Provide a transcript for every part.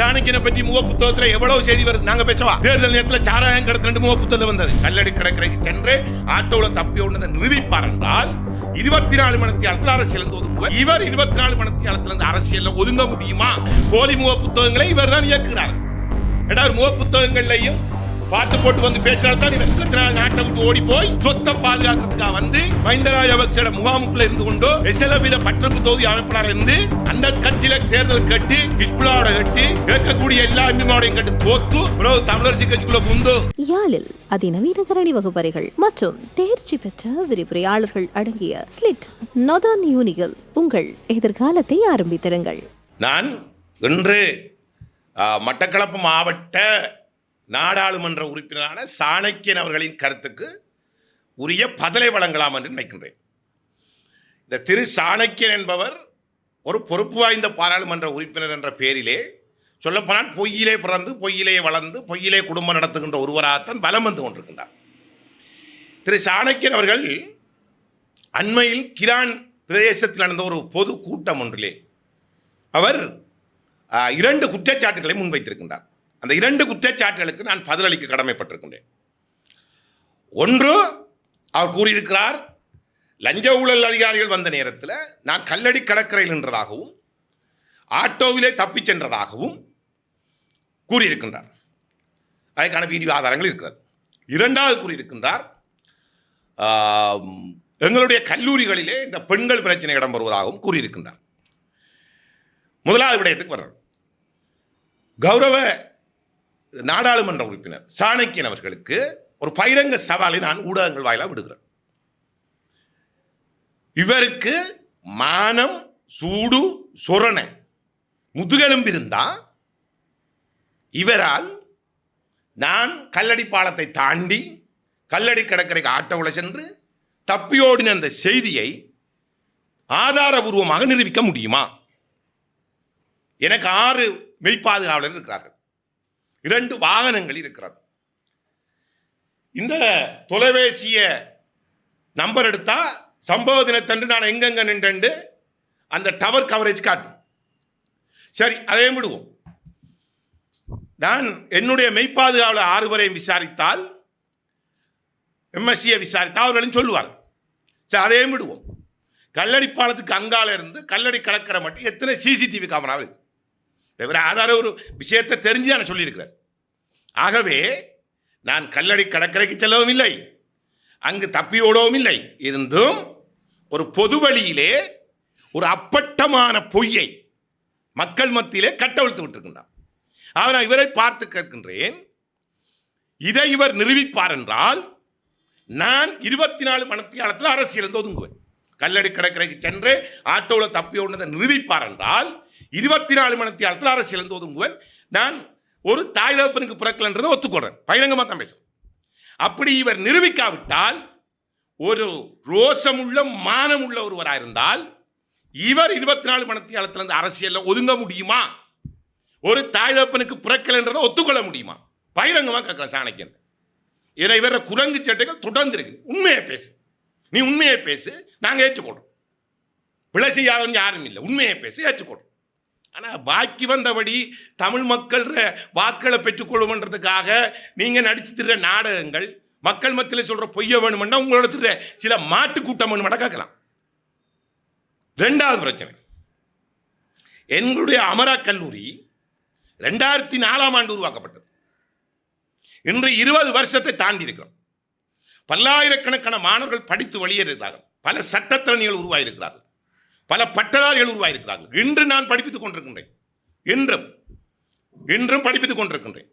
சாணக்கியனை பற்றி முக புத்தகத்துல எவ்வளவு செய்தி வருது? நாங்க பேசவா? தேர்தல் நேரத்துல சாராயம் கடத்திட்டு முக புத்தகத்துல வந்தது. கல்லடி கடற்கரைக்கு சென்று ஆட்டோவில் தப்பி ஒன்று நிரூபிப்பார் என்றால் இருபத்தி நாலு மணித்தியாலத்தில் அரசியல் ஒதுங்குவார் இவர் இருபத்தி நாலு மணித்தியாலத்தில் இருந்து அரசியல்ல ஒதுங்க முடியுமா? போலி முக புத்தகங்களை இவர் தான் இயக்குகிறார். ஏன்னா முக புத்தகங்கள்லையும் பாட்டு போட்டு வந்து பேசினால்தான் இவன் இருபத்தி நாட்டை விட்டு ஓடி போய் சொத்தை பாதுகாக்கிறதுக்காக வந்து மஹிந்த ராஜபக்சோட முகாமுக்குள்ள இருந்து கொண்டு எஸ்எல்பியில பட்டப்பு தொகுதி அமைப்பாளர் இருந்து அந்த கட்சியில தேர்தல் கட்டி ஹிஸ்புல்லாவோட கட்டி கேட்கக்கூடிய எல்லா எம்பிமாவோடையும் கட்டி தோத்து பிறகு தமிழரசு கட்சிக்குள்ள புந்து யாழில் அதிநவீன கரணி வகுப்பறைகள் மற்றும் தேர்ச்சி பெற்ற விரிவுரையாளர்கள் அடங்கிய ஸ்லிட் நொதான் யூனிகள் உங்கள் எதிர்காலத்தை ஆரம்பித்திருங்கள் நான் இன்று மட்டக்களப்பு மாவட்ட நாடாளுமன்ற உறுப்பினரான சாணக்கியன் அவர்களின் கருத்துக்கு உரிய பதிலை வழங்கலாம் என்று நினைக்கின்றேன். இந்த திரு சாணக்கியன் என்பவர் ஒரு பொறுப்பு வாய்ந்த பாராளுமன்ற உறுப்பினர் என்ற பெயரிலே சொல்லப்போனால் பொய்யிலே பிறந்து பொய்யிலே வளர்ந்து பொய்யிலே குடும்பம் நடத்துகின்ற ஒருவராகத்தான் பலம் வந்து கொண்டிருக்கின்றார். திரு சாணக்கியன் அவர்கள் அண்மையில் கிரான் பிரதேசத்தில் நடந்த ஒரு பொது கூட்டம் ஒன்றிலே அவர் இரண்டு குற்றச்சாட்டுகளை முன்வைத்திருக்கின்றார். அந்த இரண்டு குற்றச்சாட்டுகளுக்கு நான் பதிலளிக்க கடமைப்பட்டிருக்கின்றேன். ஒன்று அவர் கூறியிருக்கிறார் லஞ்ச ஊழல் அதிகாரிகள் வந்த நேரத்தில் நான் கல்லடி கடற்கரையில் நின்றதாகவும் ஆட்டோவிலே தப்பிச் சென்றதாகவும் கூறியிருக்கின்றார். அதற்கான வீடியோ ஆதாரங்கள் இருக்கிறது. இரண்டாவது கூறியிருக்கின்றார் எங்களுடைய கல்லூரிகளிலே இந்த பெண்கள் பிரச்சனை இடம் வருவதாகவும் கூறியிருக்கின்றார். முதலாவது விடயத்துக்கு வர்றோம். கௌரவ நாடாளுமன்ற உறுப்பினர் சாணக்கியன் அவர்களுக்கு ஒரு பகிரங்க சவாலை நான் ஊடகங்கள் வாயிலாக விடுகிறேன். இவருக்கு மானம் சூடு சொரணை முதுகெலும்பு இருந்தா இவரால் நான் கல்லடி பாலத்தை தாண்டி கல்லடி கடற்கரைக்கு ஆட்டோவில் சென்று தப்பியோடின அந்த செய்தியை ஆதாரபூர்வமாக நிரூபிக்க முடியுமா? எனக்கு ஆறு மெய்ப்பாதுகாவலர் இருக்கிறார்கள். இரண்டு வாகனங்கள் இருக்கிறது. இந்த தொலைபேசிய நம்பர் எடுத்தா சம்பவ தினத்தன்று நான் எங்கெங்க நின்று அந்த டவர் கவரேஜ் காட்டும். சரி அதையும் விடுவோம். நான் என்னுடைய மெய்ப்பாதுகாவலர் ஆறு வரையும் விசாரித்தால் எம்எஸ்சியை விசாரித்தால் அவர்களும் சொல்லுவார் சரி அதையும் விடுவோம். கல்லடி பாலத்துக்கு அங்கால இருந்து கல்லடி கடற்கரை மட்டும் எத்தனை சிசிடிவி கேமரா இருக்கு? தவிர ஆதார ஒரு விஷயத்தை தெரிஞ்சு நான் சொல்லியிருக்கிறார். ஆகவே நான் கல்லடி கடற்கரைக்கு செல்லவும் இல்லை. அங்கு தப்பி ஓடவும் இல்லை. இருந்தும் ஒரு பொது வழியிலே ஒரு அப்பட்டமான பொய்யை மக்கள் மத்தியிலே கட்டவிழ்த்து விட்டிருக்கின்றார். ஆனால் இவரை பார்த்து கேட்கின்றேன் இதை இவர் நிரூபிப்பார் என்றால் நான் இருபத்தி நாலு மணத்தியாலத்தில் அரசியல் இருந்து ஒதுங்குவேன். கல்லடி கடற்கரைக்கு சென்று ஆட்டோவில் தப்பி ஓடுனதை நிரூபிப்பார் என்றால் இருபத்தி நாலு மணத்தியாலத்தில் அரசியல் வந்து ஒதுங்குவேன் நான் ஒரு தாய் தகப்பனுக்கு பிறக்கலன்றதை ஒத்துக்கொள்றேன். பகிரங்கமாக தான் பேசுகிறேன் அப்படி இவர் நிரூபிக்காவிட்டால் ஒரு ரோஷமுள்ள மானமுள்ள ஒருவராக இருந்தால் இவர் இருபத்தி நாலு மணத்தியாலத்திலிருந்து அரசியலில் ஒதுங்க முடியுமா? ஒரு தாய் தகப்பனுக்கு பிறக்கலைன்றதை ஒத்துக்கொள்ள முடியுமா? பகிரங்கமாக கேட்குறேன் சாணக்கியன். இதில் இவர குரங்கு சட்டைகள் தொடர்ந்து இருக்கு. உண்மையை பேசு. நீ உண்மையை பேசு. நாங்கள் ஏற்றுக்கொள்கிறோம் பிழை செய்யாதவன் யாரும் இல்லை. உண்மையை பேசி ஏற்றுக்கொள்கிறோம் ஆனால் பாக்கி வந்தபடி தமிழ் மக்கள் வாக்களை பெற்றுக்கொள்ளுமன்றதுக்காக நீங்கள் நடிச்சு திர நாடகங்கள் மக்கள் மத்தியில் சொல்கிற பொய்ய வேணுமெண்டா உங்களோட திர சில மாட்டு கூட்டம் வேணுமெண்டா கேட்கலாம். ரெண்டாவது பிரச்சனை. எங்களுடைய அமரா கல்லூரி ரெண்டாயிரத்தி நாலாம் ஆண்டு உருவாக்கப்பட்டது. இன்று இருபது வருஷத்தை தாண்டி இருக்கிறோம். பல்லாயிரக்கணக்கான மாணவர்கள் படித்து வெளியேறுகிறார்கள் பல சட்டத்திறனிகள் உருவாகியிருக்கிறார்கள். பல பட்டதாரிகள் உருவாயிருக்கிறார்கள். இன்று நான் படிப்பித்துக் கொண்டிருக்கின்றேன். இன்றும் என்றும் படிப்பித்துக் கொண்டிருக்கின்றேன்.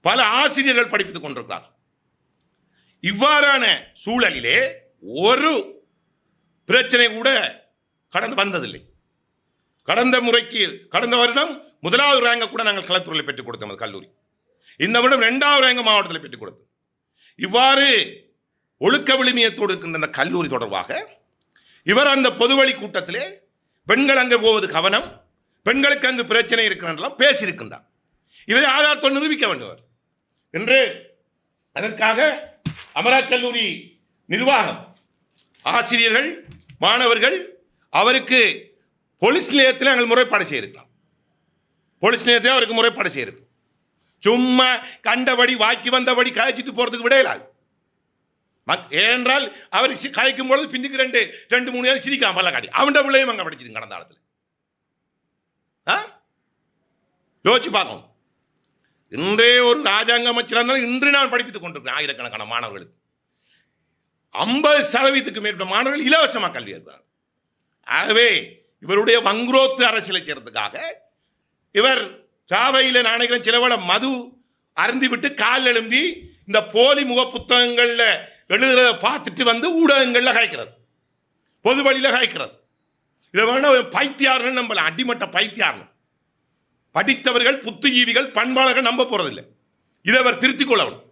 பல ஆசிரியர்கள் படிப்பித்துக் கொண்டிருக்கிறார்கள். இவ்வாறான சூழலிலே ஒரு பிரச்சனை கூட கடந்து வந்ததில்லை. கடந்த முறைக்கு கடந்த வருடம் முதலாவது ரேங்கை கூட நாங்கள் கலத்துறையில் பெற்றுக் கொடுத்தோம் கல்லூரி. இந்த வருடம் ரெண்டாவது ரேங்க மாவட்டத்தில் பெற்றுக் கொடுத்தோம். இவ்வாறு ஒழுக்க விழுமியத்தோடு இருக்கின்ற அந்த கல்லூரி தொடர்பாக இவர் அந்த பொதுவழி கூட்டத்திலே பெண்கள் அங்கே போவது கவனம் பெண்களுக்கு அங்கு பிரச்சனை இருக்கிறதெல்லாம் பேசியிருக்கின்றார். இவரை ஆதாரத்தோடு நிரூபிக்க வேண்டுவர். என்று அதற்காக அமரா கல்லூரி நிர்வாகம் ஆசிரியர்கள் மாணவர்கள் அவருக்கு போலீஸ் நிலையத்தில் நாங்கள் முறைப்பாடு செய்திருக்கலாம். போலீஸ் நிலையத்தில் அவருக்கு முறைப்பாடு செய்யுது சும்மா கண்டபடி வாக்கி வந்தபடி காய்ச்சிட்டு போகிறதுக்கு விடையலாது ஏனென்றால் அவர் சி- கதைக்கும் பொழுது பின்னுக்கு ரெண்டு ரெண்டு மூணு ஏதாவது சிரிக்கலாம் பல்லக்காடி அவன்கிட்ட பிள்ளையும் அங்கே படிச்சது கடந்த காலத்தில். ஆ? யோசிச்சு பார்க்கணும். இன்றே ஒரு ராஜாங்க அமைச்சராக இருந்தாலும் இன்று நான் படிப்பித்துக் கொண்டிருக்கிறேன் ஆயிரக்கணக்கான மாணவர்களுக்கு. ஐம்பது சதவீதத்துக்கு மேற்பட்ட மாணவர்கள் இலவசமாக கல்வி இருக்கிறார் ஆகவே இவருடைய வங்குரோத்து அரசியலை செய்யறதுக்காக இவர் ராவையில் நாணயங்களும் சிலவள மது அருந்திவிட்டு கால் எழும்பி இந்த போலி முக புத்தகங்களில் எழுதுறத பார்த்துட்டு வந்து ஊடகங்களில் காய்க்கிறது. பொது வழியில் காய்க்கிறது. இதை வேணால் பைத்தியார்னு நம்மளை அடிமட்ட பைத்தியார்னு. படித்தவர்கள் புத்துஜீவிகள் பண்பாளர்கள் நம்ப போகிறதில்லை இதை அவர் திருத்திக் கொள்ளணும்.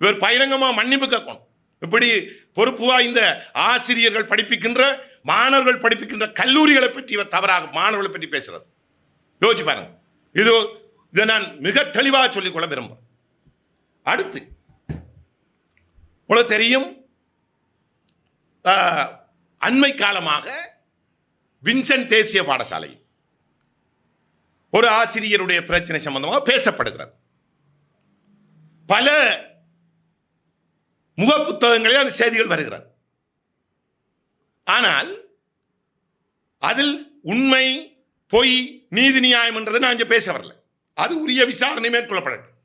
இவர் பயிரங்கமாக மன்னிப்பு கேட்கணும். இப்படி பொறுப்பு வாய்ந்த ஆசிரியர்கள் படிப்பிக்கின்ற மாணவர்கள் படிப்பிக்கின்ற கல்லூரிகளை பற்றி இவர் தவறாக மாணவர்களை பற்றி பேசுறது யோசிச்சு பாருங்க. இது இதை நான் மிக தெளிவாக சொல்லிக்கொள்ள விரும்புகிறேன் அடுத்து உங்களுக்கு தெரியும். அண்மை காலமாக வின்சென்ட் தேசிய பாடசாலை ஒரு ஆசிரியருடைய பிரச்சனை சம்பந்தமாக பேசப்படுகிறது. பல முக புத்தகங்களில் அந்த செய்திகள் வருகிறது. ஆனால் அதில் உண்மை பொய் நீதி நியாயம் என்றதை நான் இங்கே பேச வரல. அது உரிய விசாரணை மேற்கொள்ளப்படட்டும்.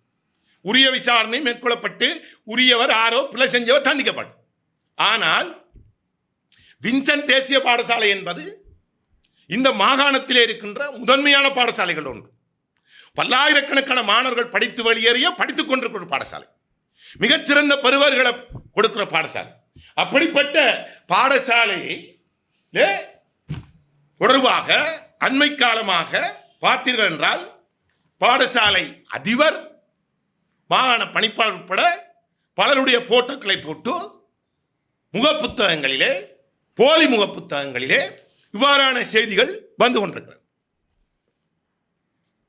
உரிய விசாரணை மேற்கொள்ளப்பட்டு உரியவர் ஆரோ பிழை செஞ்சவர் தண்டிக்கப்படும். ஆனால் வின்சென்ட் தேசிய பாடசாலை என்பது இந்த மாகாணத்திலே இருக்கின்ற முதன்மையான பாடசாலைகள் ஒன்று. பல்லாயிரக்கணக்கான மாணவர்கள் படித்து வெளியேறிய படித்துக் கொண்டிருக்கிற பாடசாலை. மிகச்சிறந்த பருவர்களை கொடுக்கிற பாடசாலை. அப்படிப்பட்ட பாடசாலையை தொடர்பாக அண்மை காலமாக பார்த்தீர்கள் என்றால் பாடசாலை அதிபர் மாகாண பணிப்பாளர் உட்பட பலருடைய போட்டோக்களை போட்டு முகப்புத்தகங்களிலே போலி முகப்புத்தகங்களிலே இவ்வாறான செய்திகள் வந்து கொண்டிருக்கிறது.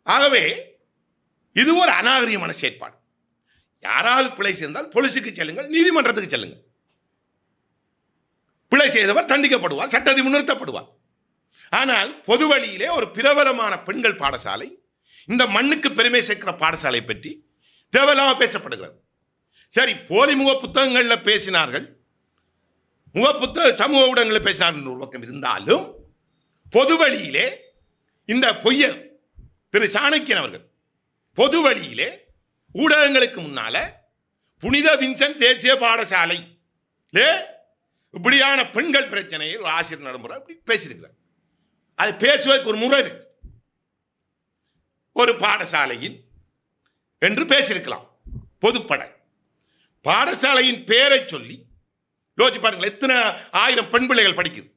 ஆகவே இது ஒரு அநாகரிகமான செயற்பாடு. யாராவது பிழை செய்தால் போலீஸுக்கு செல்லுங்கள் நீதிமன்றத்துக்கு செல்லுங்கள். பிழை செய்தவர் தண்டிக்கப்படுவார் சட்டத்தை முன்னிறுத்தப்படுவார் ஆனால் பொது வழியிலே ஒரு பிரபலமான பெண்கள் பாடசாலை இந்த மண்ணுக்கு பெருமை சேர்க்கிற பாடசாலை பற்றி தேவையில்லாமல் பேசப்படுகிறது. சரி போலி முக புத்தகங்களில் பேசினார்கள். முக புத்தக சமூக ஊடகங்களில் பேசினார்கள் ஒரு பக்கம் இருந்தாலும் பொது வழியிலே இந்த பொய்யர் திரு சாணக்கியன் அவர்கள் பொது வழியிலே ஊடகங்களுக்கு முன்னால புனித வின்சன் தேசிய பாடசாலை லே இப்படியான பெண்கள் பிரச்சனையில் ஒரு ஆசிரியர் நடைமுறை அப்படி பேசியிருக்கிறார். அது பேசுவதற்கு ஒரு முறை இருக்கு. ஒரு பாடசாலையில் என்று பேசியிருக்கலாம். பொதுப்படை. பாடசாலையின் பேரை சொல்லி யோசிச்சு பாருங்கள் எத்தனை ஆயிரம் பெண் பிள்ளைகள் படிக்குது.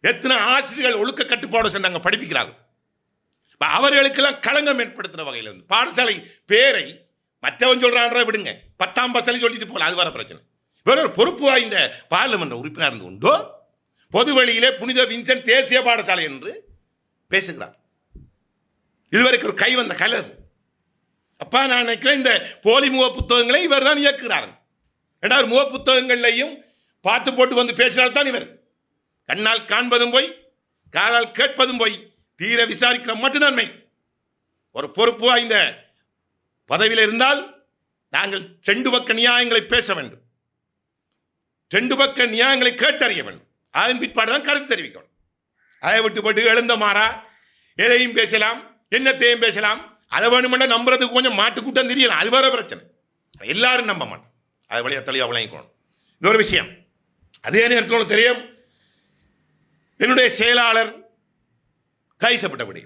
எத்தனை ஆசிரியர்கள் ஒழுக்க கட்டுப்பாடு சென்றாங்க படிப்பிக்கிறார்கள். அவர்களுக்கெல்லாம் களங்கம் ஏற்படுத்துகிற வகையில் இருந்து பாடசாலை பேரை மற்றவன் சொல்றான்ற விடுங்க. பத்தாம் பசலி சொல்லிட்டு போகலாம் அது வர பிரச்சனை. வேற ஒரு பொறுப்பு வாய்ந்த பார்லிமெண்ட் உறுப்பினர் இருந்து உண்டோ? பொது வழியிலே புனித வின்சன் தேசிய பாடசாலை என்று பேசுகிறார். இதுவரைக்கும் ஒரு கை வந்த கலை அது அப்பா நான் நினைக்கிறேன் இந்த போலி முக புத்தகங்களை இவர் தான் இயக்குகிறார். ரெண்டாவது முக புத்தகங்கள்லையும் பார்த்து போட்டு வந்து பேசினால் தான் இவர். கண்ணால் காண்பதும் போய் காதால் கேட்பதும் போய் தீர விசாரிக்கிற மட்டும்தான் ஒரு பொறுப்பு வாய்ந்த பதவியில் இருந்தால் நாங்கள் செண்டு பக்க நியாயங்களை பேச வேண்டும். ரெண்டு பக்க நியாயங்களை கேட்டறிய வேண்டும். அதன் பிற்பாடு தான் கருத்து தெரிவிக்கணும். அதை விட்டு போட்டு எழுந்த மாறா எதையும் பேசலாம் என்னத்தையும் பேசலாம் அதை வேணுமெண்டா நம்புறதுக்கு கொஞ்சம் மாட்டுக்கூட்டம் தெரியலாம் அது வேற பிரச்சனை. எல்லாரும் நம்ப மாட்டோம். அதை வழியாக தலையாக விளங்கிக்கணும். இன்னொரு ஒரு விஷயம். அதே நேரத்தில் தெரியும்? என்னுடைய செயலாளர் கைசப்பட்டபடி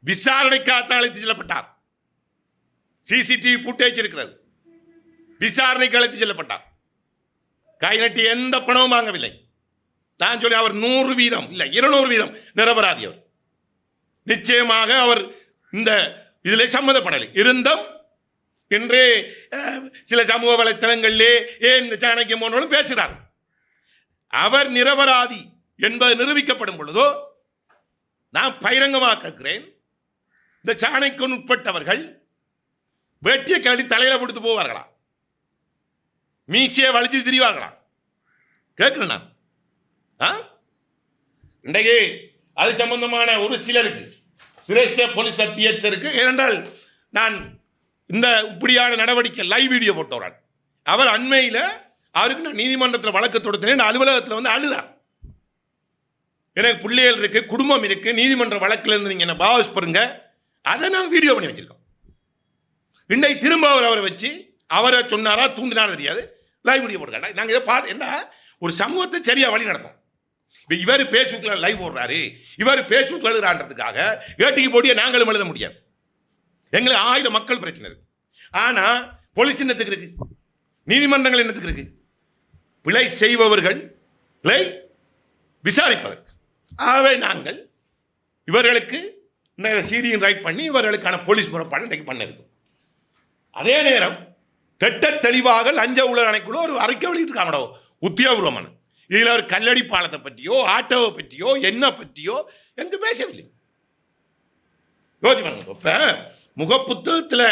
விசாரணைக்காக அழைத்து செல்லப்பட்டார். சிசிடிவி ஃபுட்டேஜ் இருக்கிறது. விசாரணைக்கு அழைத்து செல்லப்பட்டார். கை நட்டி எந்த பணமும் வாங்கவில்லை. நான் சொல்லி அவர் நூறு வீதம் இல்லை இருநூறு வீதம் நிரபராதி அவர். நிச்சயமாக அவர் இந்த இதில் சம்மதப்படலை. இருந்தும் இன்று சில சமூக வலைத்தளங்களிலே ஏன் இந்த சாணக்கியம் போன்றவர்களும் பேசுகிறார். அவர் நிரபராதி என்பது நிரூபிக்கப்படும் பொழுதோ நான் பகிரங்கமாக கேட்கிறேன். இந்த சாணைக்கு உட்பட்டவர்கள் வெட்டிய கழட்டி தலையில் கொடுத்து போவார்களா? மீசியை வலிச்சு திரிவார்களா? கேட்குறேன் நான். ஆ? இன்றைக்கு அது சம்பந்தமான ஒரு சிலருக்கு சிரேஷ்ட போலீஸ் அத்தியட்சருக்கு ஏனென்றால் நான் இந்த இப்படியான நடவடிக்கை லைவ் வீடியோ போட்டோரான் அவர் அண்மையில் அவருக்கு நான் நீதிமன்றத்தில் வழக்கு தொடுத்தேன் அலுவலகத்தில் வந்து அழுதான் எனக்கு பிள்ளைகள் இருக்கு குடும்பம் இருக்கு நீதிமன்ற வழக்கில் இருந்து நீங்கள் என்ன பாவஸ் பண்ணுங்க அதை நான் வீடியோ பண்ணி வச்சிருக்கோம். இன்னை திரும்ப அவர் அவரை வச்சு அவரை சொன்னாரா தூண்டினாரா தெரியாது. லைவ் வீடியோ போட்டுக்காட்டா நாங்கள் இதை பார்த்து என்ன? ஒரு சமூகத்தை சரியாக வழி நடத்தும். இப்போ இவர் ஃபேஸ்புக்கில் லைவ் போடுறாரு இவர் ஃபேஸ்புக்கில் எழுதுறான்றதுக்காக ஏட்டிக்கு போட்டியை நாங்களும் எழுத முடியாது. எங்களுக்கு ஆயிரம் மக்கள் பிரச்சனை இருக்கு. ஆனால் போலீஸ் என்னத்துக்கு இருக்கு? நீதிமன்றங்கள் என்னத்துக்கு இருக்கு? பிழை செய்பவர்களை விசாரிப்பதற்கு. ஆகவே நாங்கள் இவர்களுக்கு சீடியும் ரைட் பண்ணி இவர்களுக்கான போலீஸ் முறைப்பாடு இன்றைக்கு பண்ணிருக்கோம் அதே நேரம் திட்ட தெளிவாக லஞ்ச ஊழல் அணைக்குள்ள ஒரு அறிக்கை வெளியிட்டிருக்காங்கடோ. உத்தியோகபூர்வமான. இதில் ஒரு கல்லடி பாலத்தை பற்றியோ ஆட்டோவை பற்றியோ என்ன பற்றியோ எங்க பேசவில்லை. யோசிச்சு பாருங்க முகப்புத்தகத்தில்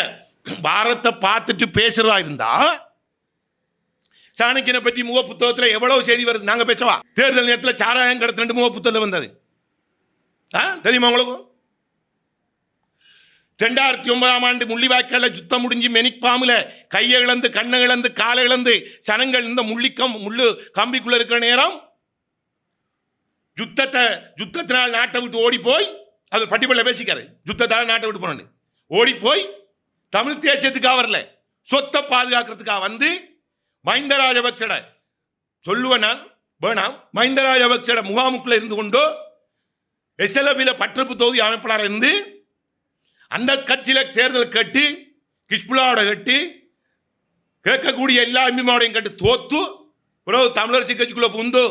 பாரத்தை பார்த்துட்டு பேசுறதா இருந்தா சாணக்கியனை பற்றி முக புத்தகத்தில் எவ்வளவு செய்தி வருது? நாங்கள் பேசவா? தேர்தல் நேரத்தில் சாராயம் கடத்தினு ரெண்டு முக புத்தகத்தில் வந்தது. ஆ? தெரியுமா உங்களுக்கு? ரெண்டாயிரத்தி ஒன்பதாம் ஆண்டு முள்ளிவாய்க்கால சுத்தம் முடிஞ்சு மெனிக்பாமுல கையை இழந்து கண்ணை இழந்து காலை இழந்து சனங்கள் இந்த முள்ளிக்கம் முள்ளு கம்பிக்குள்ள இருக்கிற நேரம் யுத்தத்தை யுத்தத்தினால் நாட்டை விட்டு ஓடி போய் அது பட்டிப்பள்ள பேசிக்காரு. யுத்தத்தால் நாட்டை விட்டு போனேன் ஓடி போய் தமிழ் தேசியத்துக்காக வரல. சொத்தை பாதுகாக்கிறதுக்காக வந்து மஹிந்த ராஜபக்சட சொல்லுவேன் நான் வேணாம் மஹிந்த ராஜபக்சட முகாமுக்குள்ள இருந்து கொண்டோ எஸ்எல்எபியில் பற்றப்பு தொகுதி அமைப்பாளர் இருந்து அந்த கட்சியில் தேர்தல் கட்டி கிஷ்புலாவோட கட்டி கேட்கக்கூடிய எல்லா எம்பிமாவோடையும் கட்டி தோத்து பிறகு தமிழரசு கட்சிக்குள்ள புந்து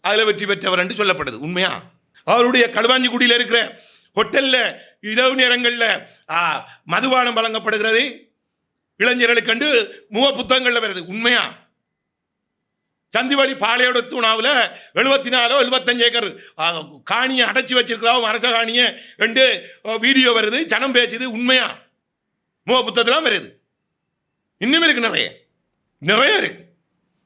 அதில் வெற்றி பெற்றவர் என்று சொல்லப்படுது. உண்மையா? அவருடைய களுவாஞ்சிக்குடியில் இருக்கிற ஹோட்டலில் இரவு நேரங்களில் மதுபானம் வழங்கப்படுகிறது. இளைஞர்களுக்கு கண்டு முக புத்தகங்களில் வருது. உண்மையா? சந்திவழி பாளையோட தூணாவில் எழுபத்தி நாலோ எழுபத்தஞ்சு ஏக்கர் காணியை அடைச்சி வச்சிருக்கிறோம் அரச காணியை. ரெண்டு வீடியோ வருது ஜனம் பேசுது உண்மையா? மூவ புத்தகத்திலாம் வருது. இன்னும் இருக்கு நிறைய. நிறைய இருக்கு.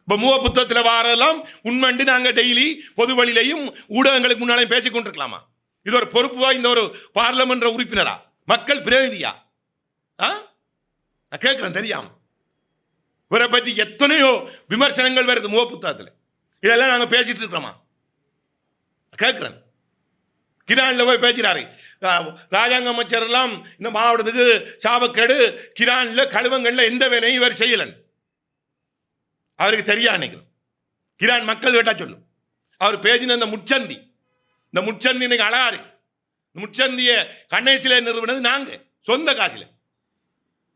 இப்போ மூவ புத்தகத்தில் வாரெல்லாம் உண்மைண்டு நாங்கள் டெய்லி பொது வழியிலையும் ஊடகங்களுக்கு முன்னாலையும் பேசிக்கொண்டிருக்கலாமா இது ஒரு பொறுப்புவா இந்த ஒரு பார்லமென்ற உறுப்பினரா? மக்கள் பிரதிநிதியா? ஆ? நான் கேட்குறேன் தெரியாமல் இவரை பற்றி எத்தனையோ விமர்சனங்கள் வருது முக புத்தகத்தில் இதெல்லாம் நாங்கள் பேசிட்டு இருக்கிறோமா? கேட்குறேன் கிரானில் போய் பேசுகிறாரு ராஜாங்க அமைச்சர்லாம் இந்த மாவட்டத்துக்கு சாபக்கேடு கிரானில் கழுவங்களில் எந்த வேலையும் இவர் செய்யலன்னு அவருக்கு தெரியா நினைக்கிறோம் கிரான் மக்கள் கேட்டால் சொல்லும். அவர் பேசின இந்த முச்சந்தி இந்த முச்சந்தி இன்னைக்கு அழகாரு. முச்சந்தியை இந்த கண்ணேசில நிறுவனது நாங்கள் சொந்த காசில்.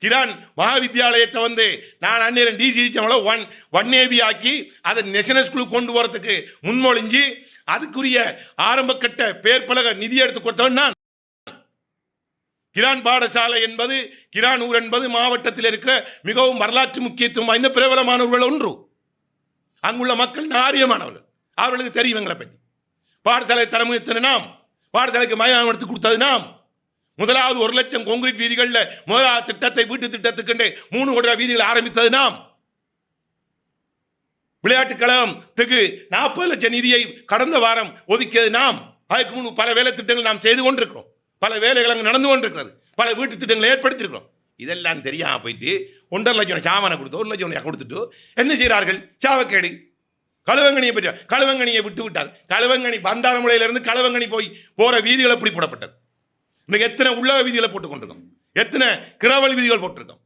கிரான் மகாவித்யாலயத்தை வந்து நான் அந்நேரம் டிசி ஒன் ஒன் ஏபி ஆக்கி அதை நெஷனல் ஸ்கூலுக்கு கொண்டு போகிறதுக்கு முன்மொழிஞ்சு அதுக்குரிய ஆரம்பக்கட்ட பேர் பலக நிதி எடுத்து கொடுத்தவன் நான். கிரான் பாடசாலை என்பது கிரான் ஊர் என்பது மாவட்டத்தில் இருக்கிற மிகவும் வரலாற்று முக்கியத்துவம் வாய்ந்த பிரபலமானவர்கள் ஒன்று. அங்குள்ள மக்கள் நாரியமானவர்கள். அவர்களுக்கு தெரியும் எங்களை பற்றி. பாடசாலை தரமுயர்த்தின நாம். பாடசாலைக்கு மைதானம் எடுத்து கொடுத்தது நாம். முதலாவது ஒரு லட்சம் கான்கிரீட் வீதிகளில் முதலாவது திட்டத்தை வீட்டு திட்டத்துக்கு மூணு கோடி வீதிகள் ஆரம்பித்தது நாம். விளையாட்டுக் கழகத்துக்கு நாற்பது லட்சம் நிதியை கடந்த வாரம் ஒதுக்கியது நாம். அதுக்கு முன்பு பல வேலை திட்டங்கள் நாம் செய்து கொண்டிருக்கிறோம். பல வேலைகள் அங்கே நடந்து கொண்டிருக்கிறது. பல வீட்டு திட்டங்களை ஏற்படுத்தியிருக்கிறோம். இதெல்லாம் தெரியாம போயிட்டு ஒன்றரை லட்சம் சாமானை கொடுத்து ஒரு லட்சம் கொடுத்துட்டு என்ன செய்கிறார்கள்? சாவக்கேடு. கழுவங்கனியை பற்றி கழுவங்கனியை விட்டு விட்டார் களுவங்கனி பந்தாரமுலையிலிருந்து கழுவங்கனி போய் போகிற வீதிகள் எப்படி போடப்பட்டது? இன்னைக்கு எத்தனை உள்ளக வீதிகளை போட்டு கொண்டிருக்கோம் எத்தனை கிராவல் வீதிகள் போட்டிருக்கோம்.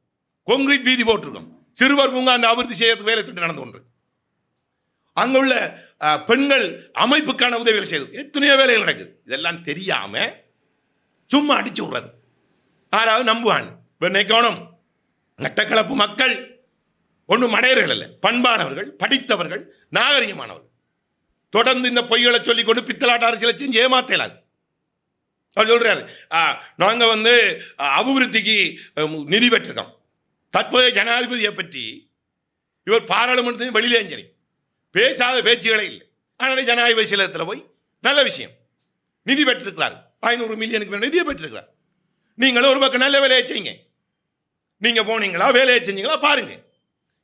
கொங்கிரீட் வீதி போட்டிருக்கோம். சிறுவர் பூங்கா அந்த அபிவிருத்தி செய்யறதுக்கு வேலை திட்டம் நடந்து கொண்டு அங்குள்ள பெண்கள் அமைப்புக்கான உதவிகள் செய்து எத்தனையோ வேலைகள் நடக்குது. இதெல்லாம் தெரியாம சும்மா அடிச்சு விடுறது. யாராவது நம்புவான் பெண்ணை நினைக்கணும் நட்டக்களப்பு மக்கள் ஒன்றும் மடையர்கள் இல்லை. பண்பானவர்கள் படித்தவர்கள் நாகரிகமானவர்கள். தொடர்ந்து இந்த பொய்களை சொல்லிக்கொண்டு பித்தலாட்ட அரசியலை செஞ்சு ஏமாத்தலாது. அவர் சொல்கிறார் "ஆ, வந்து அபிவிருத்திக்கு நிதி பெற்றிருக்கோம். தற்போதைய ஜனாதிபதியை பற்றி இவர் பாராளுமன்றத்தையும் வெளியிலே சரி பேசாத பேச்சுகளே இல்லை. ஆனால் ஜனாதிபதி சிலத்தில் போய் நல்ல விஷயம். நிதி பெற்றிருக்கிறார். ஐநூறு மில்லியனுக்கு மேலே நிதியை பெற்றிருக்கிறார். நீங்களும் ஒரு பக்கம் நல்ல வேலையை செய்யுங்க. நீங்கள் போனீங்களா வேலையை செஞ்சீங்களா பாருங்க.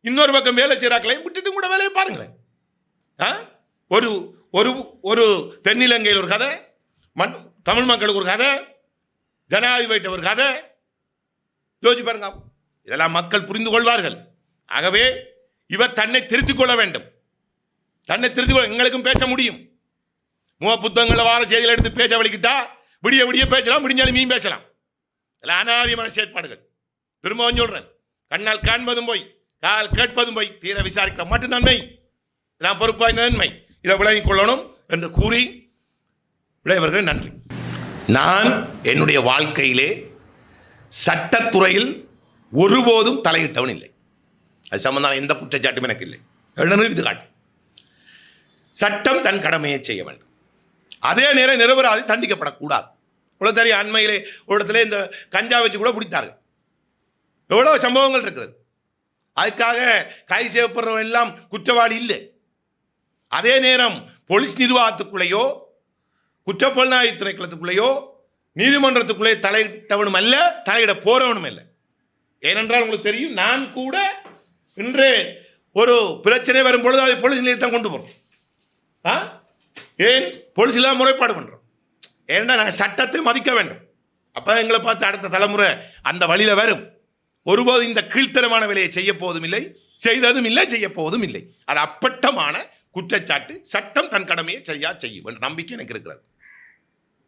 இன்னொரு பக்கம் வேலை செய்கிறாக்களையும் விட்டுட்டு கூட வேலையை பாருங்களேன். ஆ? ஒரு ஒரு ஒரு தென்னிலங்கையில் ஒரு கதை. மண் தமிழ் மக்களுக்கு ஒரு கதை ஜனாதிபதி ஒரு கதை. யோசிச்சு பாருங்க. இதெல்லாம் மக்கள் புரிந்து கொள்வார்கள். ஆகவே இவர் தன்னை திருத்திக் கொள்ள வேண்டும். தன்னை திருத்திக் கொள்ள எங்களுக்கும் பேச முடியும். முக புத்தகங்களை வார செய்திகள் எடுத்து பேச வலிக்கிட்டா விடிய விடிய பேசலாம் விடிஞ்சாலும் மீன் பேசலாம். இதெல்லாம் அனாரியமான செயற்பாடுகள். திரும்பவும் சொல்கிறேன் கண்ணால் காண்பதும் போய் கால் கேட்பதும் போய் தீர விசாரிக்க மட்டும் நன்மை. இதான் பொறுப்பாய் நன்மை. இதை விளங்கிக் கொள்ளணும் என்று கூறி விளைவர்கள் நன்றி. நான் என்னுடைய வாழ்க்கையிலே சட்டத்துறையில் ஒருபோதும் தலையிட்டவன் இல்லை. அது சம்பந்தமான எந்த குற்றச்சாட்டும் எனக்கு இல்லை. நிறுத்தி காட்டு. சட்டம் தன் கடமையை செய்ய வேண்டும். அதே நேரம் நிரபராதி தண்டிக்கப்படக்கூடாது. இவ்வளோ தெரியும் அண்மையிலே ஒரு இடத்துல இந்த கஞ்சா வச்சு கூட பிடித்தார்கள். எவ்வளோ சம்பவங்கள் இருக்கிறது. அதுக்காக கை செய்யப்படுறவன் எல்லாம் குற்றவாளி இல்லை. அதே நேரம் போலீஸ் நிர்வாகத்துக்குள்ளேயோ குற்றப்புலனாய்வு திணைக்களத்துக்குள்ளேயோ நீதிமன்றத்துக்குள்ளே தலையிட்டவனும் அல்ல தலையிட போறவனும் இல்லை ஏனென்றால் உங்களுக்கு தெரியும் நான் கூட இன்று ஒரு பிரச்சனை வரும் பொழுது அதை போலீஸ் நிலையத்தான் கொண்டு போகிறோம் ஆ? ஏன்? போலீஸில் முறைப்பாடு பண்ணுறோம் ஏன்னா நாங்கள் சட்டத்தை மதிக்க வேண்டும். அப்போ எங்களை பார்த்து அடுத்த தலைமுறை அந்த வழியில் வரும். ஒருபோது இந்த கீழ்த்தரமான வேலையை செய்ய போவதும் இல்லை செய்ததும் இல்லை செய்ய போவதும் இல்லை. அது அப்பட்டமான குற்றச்சாட்டு. சட்டம் தன் கடமையை செய்யா செய்யும் என்ற நம்பிக்கை எனக்கு இருக்கிறது.